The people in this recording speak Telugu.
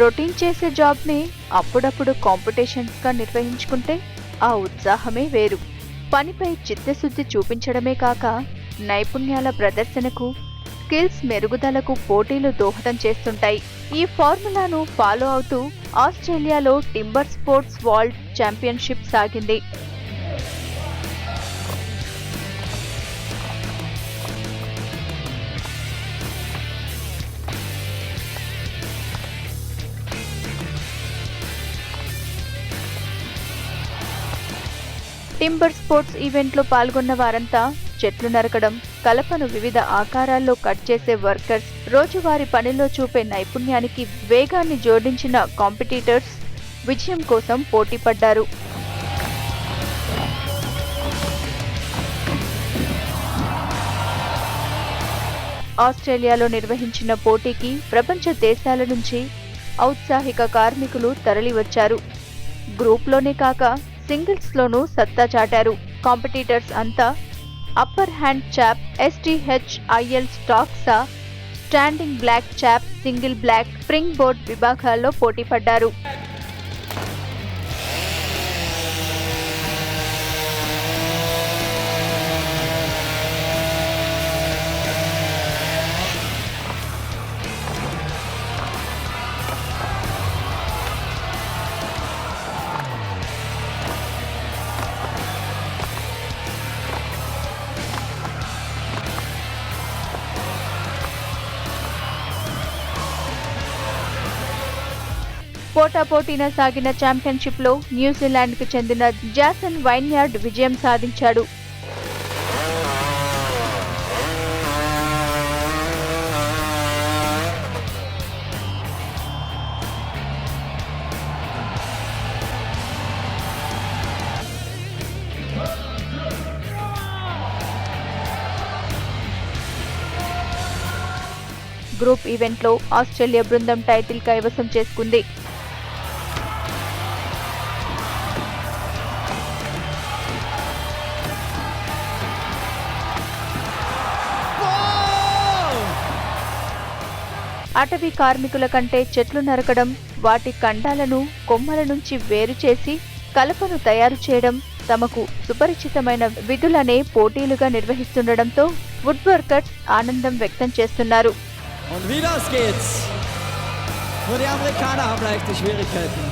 రొటీన్ చేసే జాబ్ని అప్పుడప్పుడు కాంపిటీషన్స్గా నిర్వహించుకుంటే ఆ ఉత్సాహమే వేరు. పనిపై చిత్తశుద్ధి చూపించడమే కాక నైపుణ్యాల ప్రదర్శనకు స్కిల్స్ మెరుగుదలకు పోటీలు దోహదం చేస్తుంటాయి. ఈ ఫార్ములాను ఫాలో అవుతూ ఆస్ట్రేలియాలో టింబర్ స్పోర్ట్స్ వరల్డ్ ఛాంపియన్షిప్ సాగింది. టింబర్ స్పోర్ట్స్ ఈవెంట్లో పాల్గొన్న వారంతా చెట్లు నరకడం కలపను వివిధ ఆకారాల్లో కట్ చేసే వర్కర్స్ రోజువారీ పనిలో చూపే నైపుణ్యానికి వేగాన్ని జోడించిన కాంపిటీటర్స్ విజయం కోసం పోటీపడ్డారు. ఆస్ట్రేలియాలో నిర్వహించిన పోటీకి ప్రపంచ దేశాల నుంచి ఔత్సాహిక కార్మికులు తరలివచ్చారు. గ్రూప్లోనే కాక సింగిల్స్లోనూ సత్తా చాటారు. కాంపిటీటర్స్ అంతా upper hand chop STH IL stock saw standing block chop single block spring board విభాగాల్లో పోటీపడ్డారు. పోటాపోటీన సాగిన ఛాంపియన్షిప్లో న్యూజిలాండ్కు చెందిన జాసన్ వైన్యార్డ్ విజయం సాధించాడు. గ్రూప్ ఈవెంట్లో ఆస్ట్రేలియా బృందం టైటిల్ కైవసం చేసుకుంది. అటవీ కార్మికుల కంటే చెట్లు నరకడం వాటి కండాలను కొమ్మల నుంచి వేరు చేసి కలపను తయారు చేయడం తమకు సుపరిచితమైన విధులనే పోటీలుగా నిర్వహిస్తుండటంతో వుడ్ వర్కర్స్ ఆనందం వ్యక్తం చేస్తున్నారు Und wieder geht's. Nur die Amerikaner haben leichte Schwierigkeiten.